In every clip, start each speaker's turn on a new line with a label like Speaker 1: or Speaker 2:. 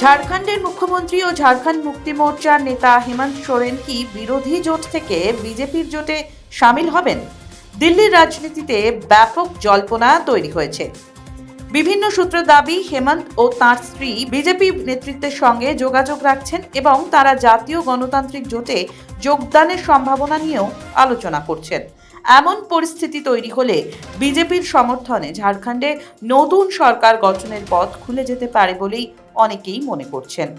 Speaker 1: ঝাড়খণ্ডের মুখ্যমন্ত্রী ও ঝাড়খণ্ড মুক্তি মোর্চার নেতা হেমন্ত সোরেন কি বিরোধী জোট থেকে বিজেপির জোটে সামিল হবেন? দিল্লির রাজনীতিতে ব্যাপক জল্পনা তৈরি হয়েছে। বিভিন্ন সূত্রের দাবি, হেমন্ত ও তাঁর স্ত্রী বিজেপি নেতৃত্বের সঙ্গে যোগাযোগ রাখছেন এবং তারা জাতীয় গণতান্ত্রিক জোটে যোগদানের সম্ভাবনা নিয়েও আলোচনা করছেন। এমন পরিস্থিতি তৈরি হলে বিজেপির সমর্থনে ঝাড়খণ্ডে নতুন সরকার গঠনের পথ খুলে যেতে পারে বলেই অনেকেই মনে করছেন।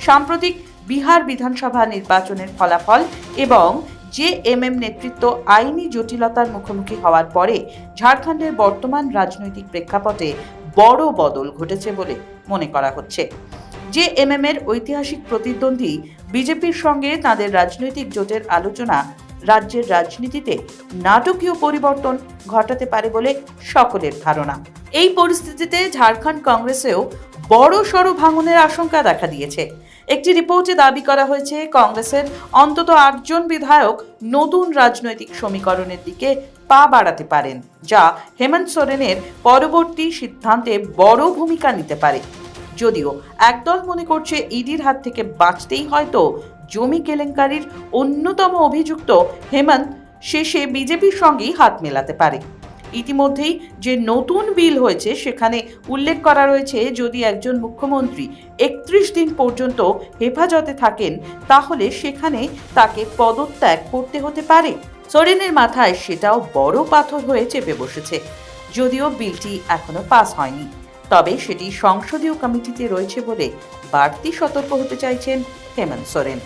Speaker 1: সাম্প্রতিক বিহার বিধানসভা নির্বাচনের ফলাফল এবং জে এম এম নেতৃত্ব আইনি জটিলতার মুখোমুখি হওয়ার পরে ঝাড়খণ্ডের বর্তমান রাজনৈতিক প্রেক্ষাপটে বড় বদল ঘটেছে বলে মনে করা হচ্ছে। এম এম এর ঐতিহাসিক প্রতিদ্বন্দ্বী বিজেপির সঙ্গে তাদের রাজনৈতিক জোটের আলোচনা রাজ্যের রাজনীতিতে নাটকীয় পরিবর্তন ঘটাতে পারে বলে সকলের ধারণা। এই পরিস্থিতিতে ঝাড়খণ্ড কংগ্রেসেও বড় সড় ভাঙনের আশঙ্কা দেখা দিয়েছে। একটি রিপোর্টে দাবি করা হয়েছে, কংগ্রেসের অন্তত আটজন বিধায়ক নতুন রাজনৈতিক সমীকরণের দিকে পা বাড়াতে পারেন, যা হেমন্ত সোরেনের পরবর্তী সিদ্ধান্তে বড় ভূমিকা নিতে পারে। যদিও একদল মনে করছে ইডির হাত থেকে বাঁচতেই হয়তো জমি কেলেঙ্কারির অন্যতম অভিযুক্ত হেমন্ত শেষে বিজেপির সঙ্গেই হাত মেলাতে পারে। ইতিমধ্যেই যে নতুন বিল হয়েছে, সেখানে উল্লেখ করা রয়েছে, যদি একজন মুখ্যমন্ত্রী একত্রিশ দিন পর্যন্ত হেফাজতে থাকেন, তাহলে সেখানে তাকে পদত্যাগ করতে হতে পারে। সোরেনের মাথায় সেটাও বড় পাথর হয়ে চেপে বসেছে। যদিও বিলটি এখনও পাস হয়নি, তবে সেটি সংসদীয় কমিটিতে রয়েছে বলে বাড়তি সতর্ক হতে চাইছেন হেমন্ত সোরেন।